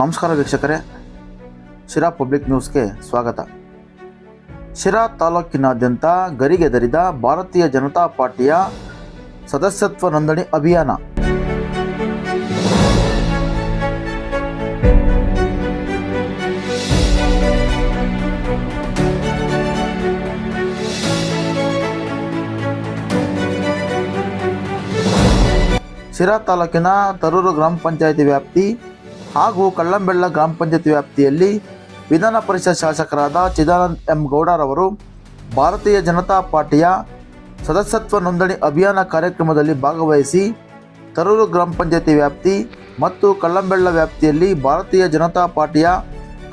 ನಮಸ್ಕಾರ ವೀಕ್ಷಕರೇ. ಶಿರಾ ಪಬ್ಲಿಕ್ ನ್ಯೂಸ್ಗೆ ಸ್ವಾಗತ. ಶಿರಾ ತಾಲೂಕಿನಾದ್ಯಂತ ಗರಿಗೆದರಿದ ಭಾರತೀಯ ಜನತಾ ಪಾರ್ಟಿಯ ಸದಸ್ಯತ್ವ ನೋಂದಣಿ ಅಭಿಯಾನ. ಶಿರಾ ತಾಲೂಕಿನ ತರೂರು ಗ್ರಾಮ ಪಂಚಾಯಿತಿ ವ್ಯಾಪ್ತಿ ಹಾಗೂ ಕಳ್ಳಂಬೆಳ್ಳ ಗ್ರಾಮ ಪಂಚಾಯತ್ ವ್ಯಾಪ್ತಿಯಲ್ಲಿ ವಿಧಾನ ಪರಿಷತ್ ಶಾಸಕರಾದ ಚಿದಾನಂದ್ ಎಂ ಗೌಡರವರು ಭಾರತೀಯ ಜನತಾ ಪಾರ್ಟಿಯ ಸದಸ್ಯತ್ವ ನೋಂದಣಿ ಅಭಿಯಾನ ಕಾರ್ಯಕ್ರಮದಲ್ಲಿ ಭಾಗವಹಿಸಿ ತರೂರು ಗ್ರಾಮ ಪಂಚಾಯತಿ ವ್ಯಾಪ್ತಿ ಮತ್ತು ಕಳ್ಳಂಬೆಳ್ಳ ವ್ಯಾಪ್ತಿಯಲ್ಲಿ ಭಾರತೀಯ ಜನತಾ ಪಾರ್ಟಿಯ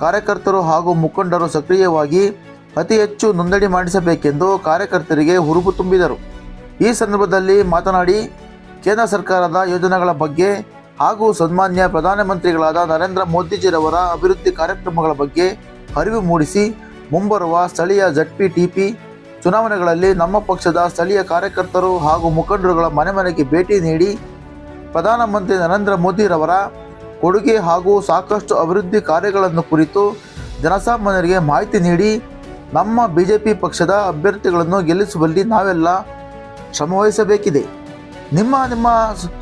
ಕಾರ್ಯಕರ್ತರು ಹಾಗೂ ಮುಖಂಡರು ಸಕ್ರಿಯವಾಗಿ ಅತಿ ಹೆಚ್ಚು ನೋಂದಣಿ ಮಾಡಿಸಬೇಕೆಂದು ಕಾರ್ಯಕರ್ತರಿಗೆ ಹುರುಪು ತುಂಬಿದರು. ಈ ಸಂದರ್ಭದಲ್ಲಿ ಮಾತನಾಡಿ, ಕೇಂದ್ರ ಸರ್ಕಾರದ ಯೋಜನೆಗಳ ಬಗ್ಗೆ ಹಾಗೂ ಸನ್ಮಾನ್ಯ ಪ್ರಧಾನಮಂತ್ರಿಗಳಾದ ನರೇಂದ್ರ ಮೋದಿಜಿರವರ ಅಭಿವೃದ್ಧಿ ಕಾರ್ಯಕ್ರಮಗಳ ಬಗ್ಗೆ ಅರಿವು ಮೂಡಿಸಿ ಮುಂಬರುವ ಸ್ಥಳೀಯ ಜಡ್ಪಿ ಟಿಪಿ ಚುನಾವಣೆಗಳಲ್ಲಿ ನಮ್ಮ ಪಕ್ಷದ ಸ್ಥಳೀಯ ಕಾರ್ಯಕರ್ತರು ಹಾಗೂ ಮುಖಂಡರುಗಳ ಮನೆ ಮನೆಗೆ ಭೇಟಿ ನೀಡಿ ಪ್ರಧಾನಮಂತ್ರಿ ನರೇಂದ್ರ ಮೋದಿರವರ ಕೊಡುಗೆ ಹಾಗೂ ಸಾಕಷ್ಟು ಅಭಿವೃದ್ಧಿ ಕಾರ್ಯಗಳನ್ನು ಕುರಿತು ಜನಸಾಮಾನ್ಯರಿಗೆ ಮಾಹಿತಿ ನೀಡಿ ನಮ್ಮ ಬಿಜೆಪಿ ಪಕ್ಷದ ಅಭ್ಯರ್ಥಿಗಳನ್ನು ಗೆಲ್ಲಿಸುವಲ್ಲಿ ನಾವೆಲ್ಲ ಶ್ರಮವಹಿಸಬೇಕಿದೆ. ನಿಮ್ಮ ನಿಮ್ಮ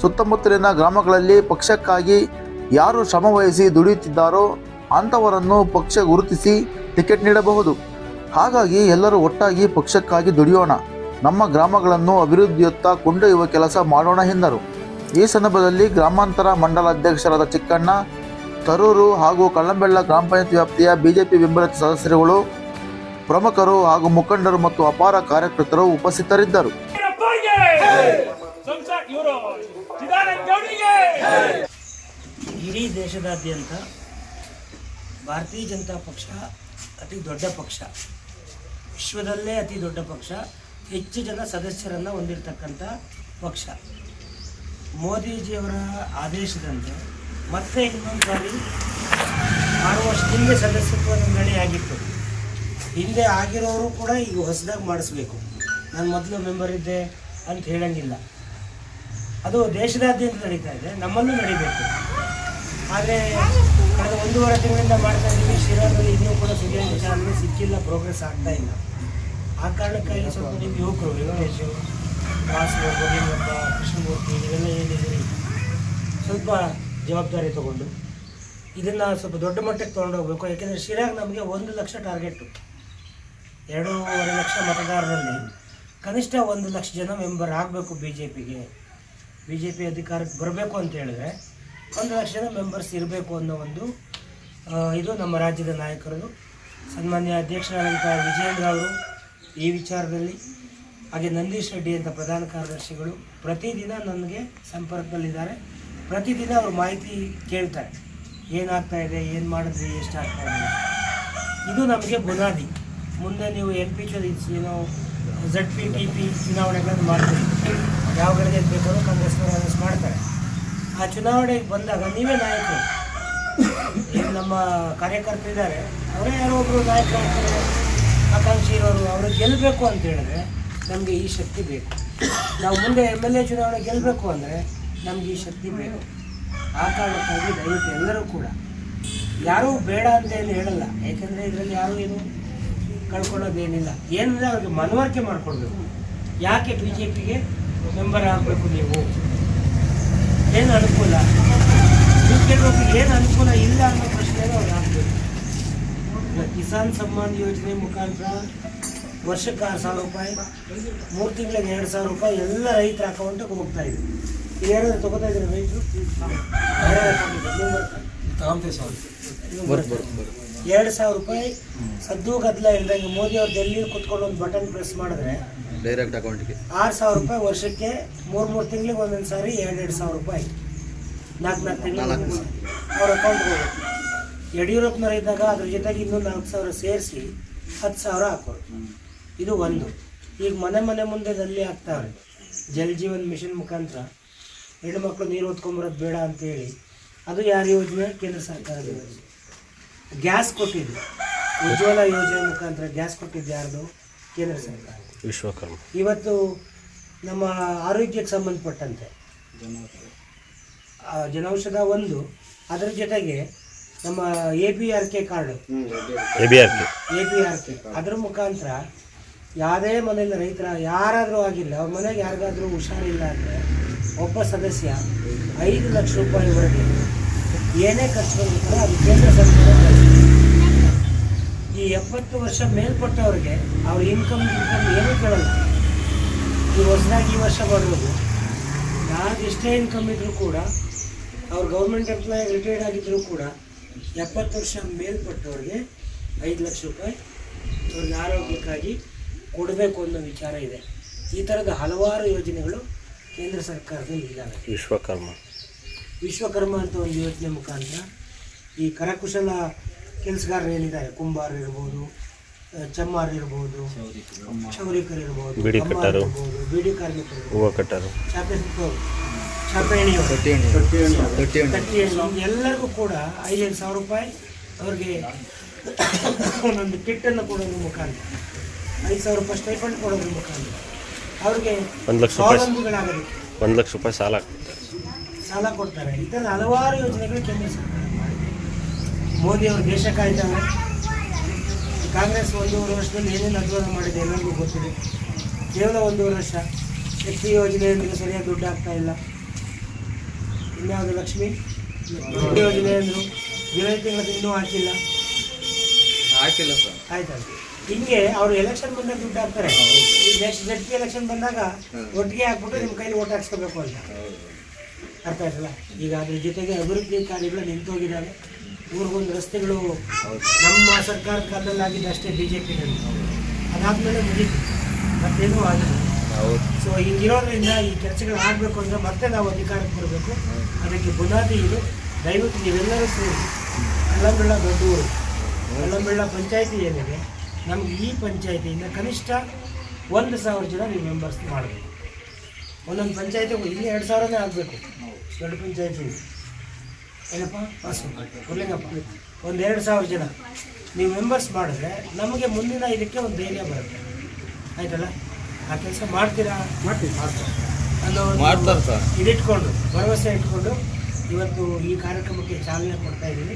ಸುತ್ತಮುತ್ತಲಿನ ಗ್ರಾಮಗಳಲ್ಲಿ ಪಕ್ಷಕ್ಕಾಗಿ ಯಾರು ಶ್ರಮವಹಿಸಿ ದುಡಿಯುತ್ತಿದ್ದಾರೋ ಅಂಥವರನ್ನು ಪಕ್ಷ ಗುರುತಿಸಿ ಟಿಕೆಟ್ ನೀಡಬಹುದು. ಹಾಗಾಗಿ ಎಲ್ಲರೂ ಒಟ್ಟಾಗಿ ಪಕ್ಷಕ್ಕಾಗಿ ದುಡಿಯೋಣ. ನಮ್ಮ ಗ್ರಾಮಗಳನ್ನು ಅಭಿವೃದ್ಧಿಯತ್ತ ಕೊಂಡೊಯ್ಯುವ ಕೆಲಸ ಮಾಡೋಣ ಎಂದರು. ಈ ಸಂದರ್ಭದಲ್ಲಿ ಗ್ರಾಮಾಂತರ ಮಂಡಲ ಅಧ್ಯಕ್ಷರಾದ ಚಿಕ್ಕಣ್ಣ, ತರೂರು ಹಾಗೂ ಕಳ್ಳಂಬೆಳ್ಳ ಗ್ರಾಮ ಪಂಚಾಯತ್ ವ್ಯಾಪ್ತಿಯ ಬಿಜೆಪಿ ಬೆಂಬಲಿತ ಸದಸ್ಯರುಗಳು, ಪ್ರಮುಖರು ಹಾಗೂ ಮುಖಂಡರು ಮತ್ತು ಅಪಾರ ಕಾರ್ಯಕರ್ತರು ಉಪಸ್ಥಿತರಿದ್ದರು. ಸಂಸಾರ ಇವರು. ಇಡೀ ದೇಶದಾದ್ಯಂತ ಭಾರತೀಯ ಜನತಾ ಪಕ್ಷ ಅತಿ ದೊಡ್ಡ ಪಕ್ಷ. ವಿಶ್ವದಲ್ಲೇ ಅತಿ ದೊಡ್ಡ ಪಕ್ಷ. ಹೆಚ್ಚು ಜನ ಸದಸ್ಯರನ್ನು ಹೊಂದಿರತಕ್ಕಂಥ ಪಕ್ಷ. ಮೋದಿಜಿಯವರ ಆದೇಶದಂತೆ ಮತ್ತೆ ಇನ್ನೊಂದು ಸಾರಿ ಆರು ಹಿಂದೆ ಸದಸ್ಯತ್ವ ನೋಂದಣಿ ಆಗಿತ್ತು. ಹಿಂದೆ ಆಗಿರೋರು ಕೂಡ ಈಗ ಹೊಸದಾಗಿ ಮಾಡಿಸ್ಬೇಕು. ನಾನು ಮೊದಲು ಮೆಂಬರ್ ಇದ್ದೆ ಅಂತ ಹೇಳಂಗಿಲ್ಲ. ಅದು ದೇಶದಾದ್ಯಂತ ನಡೀತಾ ಇದೆ. ನಮ್ಮಲ್ಲೂ ನಡೀಬೇಕು. ಆದರೆ ಕಳೆದ ಒಂದೂವರೆ ತಿಂಗಳಿಂದ ಮಾಡ್ತಾ ಇದ್ದೀವಿ. ಶಿರಾದಲ್ಲಿ ಇನ್ನೂ ಕೂಡ ಸುದೀರ್ಘ ಚಾಲನೆ ಸಿಕ್ಕಿಲ್ಲ ಪ್ರೋಗ್ರೆಸ್ ಆಗ್ತಾ ಇಲ್ಲ. ಆ ಕಾರಣಕ್ಕಾಗಿ ಸ್ವಲ್ಪ ನಿಮ್ಮ ಯುವಕರು ಯುವನೇಶು ವಾಸು ಗೋವಿಂದಪ್ಪ, ಕೃಷ್ಣಮೂರ್ತಿ, ಇವೆಲ್ಲ ಏನಿದ್ದೀರಿ ಸ್ವಲ್ಪ ಜವಾಬ್ದಾರಿ ತಗೊಂಡು ಇದನ್ನು ಸ್ವಲ್ಪ ದೊಡ್ಡ ಮಟ್ಟಕ್ಕೆ ತೊಗೊಂಡೋಗ್ಬೇಕು ಯಾಕೆಂದರೆ ಶಿರಾಗ್ ನಮಗೆ ಒಂದು ಲಕ್ಷ ಟಾರ್ಗೆಟು ಎರಡೂವರೆ ಲಕ್ಷ ಮತದಾರರಲ್ಲಿ ಕನಿಷ್ಠ ಒಂದು ಲಕ್ಷ ಜನ ಮೆಂಬರ್ ಆಗಬೇಕು ಬಿ ಜೆ ಪಿಗೆ ಬಿ ಜೆ ಪಿ ಅಧಿಕಾರಕ್ಕೆ ಬರಬೇಕು ಅಂತ ಹೇಳಿದ್ರೆ ಒಂದು ಲಕ್ಷ ಮೆಂಬರ್ಸ್ ಇರಬೇಕು ಅನ್ನೋ ಒಂದು ಇದು ನಮ್ಮ ರಾಜ್ಯದ ನಾಯಕರದು. ಸನ್ಮಾನ್ಯ ಅಧ್ಯಕ್ಷರಾದಂಥ ವಿಜಯೇಂದ್ರ ಅವರು ಈ ವಿಚಾರದಲ್ಲಿ, ಹಾಗೆ ನಂದೀಶ್ ರೆಡ್ಡಿ ಅಂತ ಪ್ರಧಾನ ಕಾರ್ಯದರ್ಶಿಗಳು ಪ್ರತಿದಿನ ನನಗೆ ಸಂಪರ್ಕದಲ್ಲಿದ್ದಾರೆ. ಪ್ರತಿದಿನ ಅವರು ಮಾಹಿತಿ ಕೇಳ್ತಾರೆ. ಏನಾಗ್ತಾ ಇದೆ, ಏನು ಮಾಡಿದ್ರಿ ಎಷ್ಟು ಆಗ್ತಾ ಇದೆ ಇದು ನಮಗೆ ಬುನಾದಿ. ಮುಂದೆ ನೀವು ಎಂ ಪಿ ಏನೋ ಝಡ್ ಪಿ ಟಿ ಪಿ ಚುನಾವಣೆಗಳನ್ನು ಮಾಡ್ತೀರಿ. ಯಾವ ಗಳಿಗೆ ಬೇಕು ಕಾಂಗ್ರೆಸ್ನವರು ಅನೌನ್ಸ್ ಮಾಡ್ತಾರೆ. ಆ ಚುನಾವಣೆಗೆ ಬಂದಾಗ ನೀವೇ ನಾಯಕರು. ಈಗ ನಮ್ಮ ಕಾರ್ಯಕರ್ತರಿದ್ದಾರೆ ಅವರೇ ಯಾರೋ ಒಬ್ಬರು ನಾಯಕರಾಗ್ತಾರೆ ಆಕಾಂಕ್ಷಿ ಇರೋರು, ಅವರು ಗೆಲ್ಲಬೇಕು ಅಂತ ಹೇಳಿದ್ರೆ ನಮಗೆ ಈ ಶಕ್ತಿ ಬೇಕು. ನಾವು ಮುಂದೆ ಎಂ ಎಲ್ ಎ ಚುನಾವಣೆ ಗೆಲ್ಲಬೇಕು ಅಂದರೆ ನಮಗೆ ಈ ಶಕ್ತಿ ಬೇಕು. ಆ ಕಾರಣಕ್ಕಾಗಿ ದಯವಿಟ್ಟು ಎಲ್ಲರೂ ಕೂಡ ಯಾರೂ ಬೇಡ ಅಂತ ಏನು ಹೇಳಲ್ಲ. ಯಾಕೆಂದರೆ ಇದರಲ್ಲಿ ಯಾರೂ ಏನು ಕಳ್ಕೊಳ್ಳೋದೇನಿಲ್ಲ. ಏನಂದರೆ ಅವ್ರಿಗೆ ಮನವರಿಕೆ ಮಾಡಿಕೊಡ್ಬೇಕು. ಯಾಕೆ ಬಿ ಜೆ ಪಿಗೆ ಮೆಂಬರ್ ಆಗಬೇಕು ನೀವು. ಏನು ಅನುಕೂಲ? ನೀವು ಕೇಳಬೇಕು ಏನು ಅನುಕೂಲ ಇಲ್ಲ ಅನ್ನೋ ಪ್ರಶ್ನೆ ಅವ್ರು ಆಗಬೇಕು ಕಿಸಾನ್ ಸಮ್ಮಾನ್ ಯೋಜನೆ ಮುಖಾಂತರ ವರ್ಷಕ್ಕೆ ಆರು ಸಾವಿರ ರೂಪಾಯಿ ಮೂರು ತಿಂಗಳಿಗೆ ಎರಡು ಸಾವಿರ ರೂಪಾಯಿ ಎಲ್ಲ ರೈತರ ಅಕೌಂಟಿಗೆ ಹೋಗ್ತಾ ಇದೆ. ಏನಾದ್ರು ತಗೋತಾ ಇದ್ದಾರೆ ರೈತರು? ಎರಡು ಸಾವಿರ ರೂಪಾಯಿ ಸದ್ದು ಗದ್ದಲ ಇಲ್ದಂಗೆ ಮೋದಿ ಅವ್ರು ಡೆಲ್ಲಿ ಕುತ್ಕೊಂಡು ಒಂದು ಬಟನ್ ಪ್ರೆಸ್ ಮಾಡಿದ್ರೆ ಡೈರೆಕ್ಟ್ ಅಕೌಂಟ್ಗೆ. ಆರು ಸಾವಿರ ರೂಪಾಯಿ ವರ್ಷಕ್ಕೆ ಮೂರು ಮೂರು ತಿಂಗಳಿಗೆ ಒಂದೊಂದು ಸಾರಿ ಎರಡು ಎರಡು ಸಾವಿರ ರೂಪಾಯಿ. ನಾಲ್ಕು ನಾಲ್ಕು ತಿಂಗಳು ಅವ್ರ ಅಕೌಂಟ್ಗೆ ಹೋಗುತ್ತೆ ಯಡಿಯೂರಪ್ಪನವ್ರು ಇದ್ದಾಗ ಅದ್ರ ಜೊತೆಗೆ ಇನ್ನೂ ನಾಲ್ಕು ಸಾವಿರ ಸೇರಿಸಿ ಹತ್ತು ಸಾವಿರ ಹಾಕೋರು. ಇದು ಒಂದು. ಈಗ ಮನೆ ಮನೆ ಮುಂದೆ ನಲ್ಲಿ ಹಾಕ್ತಾವ್ರೆ ಜಲ್ ಜೀವನ್ ಮಿಷನ್ ಮುಖಾಂತರ ಹೆಣ್ಣುಮಕ್ಳು ನೀರು ಹೊತ್ಕೊಂಬರೋದು ಬೇಡ ಅಂತೇಳಿ ಅದು ಯಾರ ಯೋಜನೆ? ಕೇಂದ್ರ ಸರ್ಕಾರದ ಯೋಜನೆ. ಗ್ಯಾಸ್ ಕೊಟ್ಟಿದ್ದು. ಉಜ್ವಲ ಯೋಜನೆ ಮುಖಾಂತರ ಗ್ಯಾಸ್ ಕೊಟ್ಟಿದ್ದು ಯಾರ್ದು? ಕೇಂದ್ರ ಸರ್ಕಾರ. ವಿಶ್ವಕರ್ಮ. ಇವತ್ತು ನಮ್ಮ ಆರೋಗ್ಯಕ್ಕೆ ಸಂಬಂಧಪಟ್ಟಂತೆ ಜನೌಷಧ ಒಂದು. ಅದರ ಜೊತೆಗೆ ನಮ್ಮ A P R K card. A B R K. A P R K. ಅದ್ರ ಮುಖಾಂತರ ಯಾವುದೇ ಮನೆಯಲ್ಲಿ ರೈತರ ಯಾರಾದರೂ ಆಗಿಲ್ಲ ಅವ್ರ ಮನೆಗೆ ಯಾರಿಗಾದರೂ ಹುಷಾರಿಲ್ಲ ಅಂದರೆ ಒಬ್ಬ ಸದಸ್ಯ ಐದು ಲಕ್ಷ ರೂಪಾಯಿವರೆಗೆ ಏನೇ ಖರ್ಚು ಬಂದಿರ್ತಾರೆ ಅದು ಕೇಂದ್ರ ಸರ್ಕಾರ. ಈ ಎಪ್ಪತ್ತು ವರ್ಷ ಮೇಲ್ಪಟ್ಟವ್ರಿಗೆ ಅವ್ರ ಇನ್ಕಮ್ ಇನ್ಕಮ್ ಏನೂ ಕೇಳಲ್ಲ. ಈ ಹೊಸದಾಗಿ ಈ ವರ್ಷ ಬರೋದು. ಯಾರು ಎಷ್ಟೇ ಇನ್ಕಮ್ ಇದ್ದರೂ ಕೂಡ ಅವ್ರು ಗೌರ್ಮೆಂಟ್ ಎಂಪ್ಲಾಯ್ ರಿಟೈರ್ಡ್ ಆಗಿದ್ದರೂ ಕೂಡ ಎಪ್ಪತ್ತು ವರ್ಷ ಮೇಲ್ಪಟ್ಟವ್ರಿಗೆ ಐದು ಲಕ್ಷ ರೂಪಾಯಿ ಅವ್ರಿಗೆ ಆರೋಗ್ಯಕ್ಕಾಗಿ ಕೊಡಬೇಕು ಅನ್ನೋ ವಿಚಾರ ಇದೆ. ಈ ಥರದ ಹಲವಾರು ಯೋಜನೆಗಳು ಕೇಂದ್ರ ಸರ್ಕಾರದಲ್ಲಿ ಇದ್ದಾವೆ ವಿಶ್ವಕರ್ಮ. ವಿಶ್ವಕರ್ಮ ಅಂತ ಒಂದು ಯೋಜನೆ ಮುಖಾಂತರ ಈ ಕರಕುಶಲ ಕೆಲಸಗಾರರು ಏನಿದ್ದಾರೆ? ಕುಂಬಾರ ಇರ್ಬೋದು ಚಮ್ಮಾರ್ ಇರ್ಬೋದು ಚೌರಿಕರ್ ಇರ್ಬೋದು ಬಿಡಿ ಕಟ್ಟರು. ಇರ್ಬೋದು ಬೀಡಿ ಕಾರ್ಮಿಕರು. ಹೂವು ಕಟ್ಟರು. ಚಾಪೆ ಸುತ್ತೋರು ಚಾಪೆ ಎಣಿಯೋರು ಕಟ್ಟಿ ಎಣಿ ಎಲ್ಲರಿಗೂ ಕೂಡ ಐದೈದು ಸಾವಿರ ರೂಪಾಯಿ ಅವ್ರಿಗೆ ಒಂದೊಂದು ಕಿಟ್ಟನ್ನು ಕೊಡೋದ್ರ ಮುಖಾಂತರ. ಐದು ಸಾವಿರ ರೂಪಾಯಿ ಸ್ಟೈಫಂಡ್ ಕೊಡೋದ್ರ ಮುಖಾಂತರ. ಅವ್ರಿಗೆ ಒಂದು ಲಕ್ಷ ರೂಪಾಯಿ ಒಂದು ಲಕ್ಷ ರೂಪಾಯಿ ಸಾಲ ಸಾಲ ಕೊಡ್ತಾರೆ. ಈ ಥರದ ಹಲವಾರು ಯೋಜನೆಗಳು ಕೇಂದ್ರ ಸರ್ಕಾರ ಮೋದಿ ಅವರು ದೇಶ ಕಾಯ್ತಾರೆ ಕಾಂಗ್ರೆಸ್ ಒಂದೂವರೆ ವರ್ಷದಲ್ಲಿ ಏನೇನು ಅಧ್ವಾನ ಮಾಡಿದೆ ಎಲ್ಲರಿಗೂ ಗೊತ್ತಿದೆ. ಕೇವಲ ಒಂದೂವರೆ ವರ್ಷ. ಶಕ್ತಿ ಯೋಜನೆಯಿಂದ ಸರಿಯಾಗಿ ದುಡ್ಡು ಆಗ್ತಾ ಇಲ್ಲ. ಇನ್ಯಾವುದು ಲಕ್ಷ್ಮಿ? ದುಡ್ಡು ಯೋಜನೆ ಅಂದರು ಜುಲೈ ತಿಂಗಳ ಇನ್ನೂ ಹಾಕಿಲ್ಲ. ಹಾಕಿಲ್ಲ ಸರ್. ಆಯ್ತಾಯ್ತು ಹಿಂಗೆ ಅವರು ಎಲೆಕ್ಷನ್ ಬಂದಾಗ ದುಡ್ಡು ಹಾಕ್ತಾರೆ. ಈ ನೆಕ್ಸ್ಟ್ ನೆಕ್ಸ್ಟ್ ಎಲೆಕ್ಷನ್ ಬಂದಾಗ ಒಟ್ಟಿಗೆ ಹಾಕ್ಬಿಟ್ಟು ನಿಮ್ಮ ಕೈಲಿ ಓಟ್ ಹಾಕ್ಸ್ಕೋಬೇಕು ಅಂತ. ಅರ್ಥ ಆಯ್ತಲ್ಲ? ಈಗ ಅದ್ರ ಜೊತೆಗೆ ಅಭಿವೃದ್ಧಿ ಕಾರ್ಯಗಳು ನಿಂತೋಗಿದ್ದಾವೆ. ಊರಿಗೊಂದು ರಸ್ತೆಗಳು ನಮ್ಮ ಸರ್ಕಾರ ಕಾಲದಲ್ಲಿ ಆಗಿದ್ದು ಅಷ್ಟೇ ಬಿ ಜೆ ಪಿ ಅದಾದ್ಮೇಲೆ ಮುಗೀತು. ಮತ್ತೇನೂ ಆಗಿಲ್ಲ. ಸೊ ಹಿಂಗಿರೋದ್ರಿಂದ ಈ ಕೆಲಸಗಳು ಆಗಬೇಕು ಅಂದರೆ ಮತ್ತೆ ನಾವು ಅಧಿಕಾರಕ್ಕೆ ಬರಬೇಕು. ಅದಕ್ಕೆ ಬುನಾದಿ ಇದು. ದಯವಿಟ್ಟು ನೀವೆಲ್ಲರೂ ಸೇರಿ. ಕಳ್ಳಂಬೆಳ್ಳ ದೊಡ್ಡ ಊರು ಕಳ್ಳಂಬೆಳ್ಳ ಪಂಚಾಯತಿ ಏನಿದೆ ನಮ್ಗೆ ಈ ಪಂಚಾಯಿತಿಯಿಂದ ಕನಿಷ್ಠ ಒಂದು ಸಾವಿರ ಜನ ನೀವು ಮೆಂಬರ್ಸ್ ಮಾಡಬೇಕು ಒಂದೊಂದು ಪಂಚಾಯತಿಗೂ ಇಲ್ಲಿ ಎರಡು ಸಾವಿರನೇ ಆಗಬೇಕು. ದೊಡ್ಡ ಪಂಚಾಯತಿ ಏನಪ್ಪ? ಪಾಸು ಕೊಡ್ಲಿಂಗಪ್ಪ ಒಂದು ಎರಡು ಸಾವಿರ ಜನ. ನೀವು ಮೆಂಬರ್ಸ್ ಮಾಡಿದ್ರೆ ನಮಗೆ ಮುಂದಿನ ಇದಕ್ಕೆ ಒಂದು ಧೈರ್ಯ ಬರುತ್ತೆ. ಆಯ್ತಲ್ಲ? ಆ ಕೆಲಸ ಮಾಡ್ತೀರಾ? ಮಾಡ್ತೀವಿ ಮಾಡ್ತಾರೆ ಅನ್ನೋ ಮಾಡ್ತಾರೆ ಸರ್. ಇದಿಟ್ಕೊಂಡು ಭರವಸೆ ಇಟ್ಕೊಂಡು ಇವತ್ತು ಈ ಕಾರ್ಯಕ್ರಮಕ್ಕೆ ಚಾಲನೆ ಕೊಡ್ತಾ ಇದ್ದೀನಿ.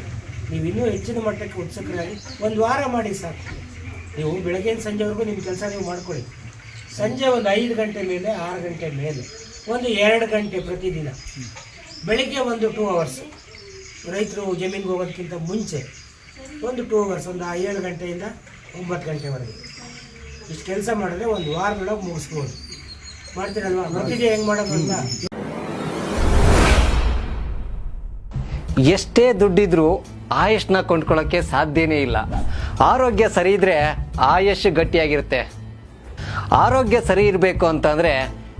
ನೀವು ಇನ್ನೂ ಹೆಚ್ಚಿನ ಮಟ್ಟಕ್ಕೆ ಉತ್ಸುಕರಾಗಿ ಒಂದು ವಾರ ಮಾಡಿ ಸಾಕು. ನೀವು ಬೆಳಗ್ಗೆಯಿಂದ ಸಂಜೆವರೆಗೂ ನಿಮ್ಮ ಕೆಲಸ ನೀವು ಮಾಡ್ಕೊಳ್ಳಿ. ಸಂಜೆ ಒಂದು ಐದು ಗಂಟೆ ಮೇಲೆ ಆರು ಗಂಟೆ ಮೇಲೆ ಒಂದು ಎರಡು ಗಂಟೆ ಪ್ರತಿದಿನ. ಬೆಳಿಗ್ಗೆ ಒಂದು ಟೂ ಅವರ್ಸ್ ರೈತರು ಜಮೀನಿಗೆ ಹೋಗೋದಕ್ಕಿಂತ ಮುಂಚೆ ಒಂದು ಟೂ ಅವರ್ಸ್ ಒಂದು ಏಳು ಗಂಟೆಯಿಂದ ಒಂಬತ್ತು ಗಂಟೆವರೆಗೆ. ಇಷ್ಟು ಕೆಲಸ ಮಾಡಿದ್ರೆ ಒಂದು ವಾರದೊಳಗೆ ಮುಗಿಸ್ಬೋದು. ಮಾಡ್ತೀರಲ್ವಾ? ಮತ್ತಿದೆ ಹೆಂಗೆ ಮಾಡೋದು ಅಂತ? ಎಷ್ಟೇ ದುಡ್ಡಿದ್ರೂ ಆಯುಷ್ನ ಕೊಂಡ್ಕೊಳ್ಳೋಕ್ಕೆ ಸಾಧ್ಯನೇ ಇಲ್ಲ. ಆರೋಗ್ಯ ಸರಿ ಇದ್ರೆ ಆಯುಷ್ ಗಟ್ಟಿಯಾಗಿರುತ್ತೆ. ಆರೋಗ್ಯ ಸರಿ ಇರಬೇಕು ಅಂತಂದ್ರೆ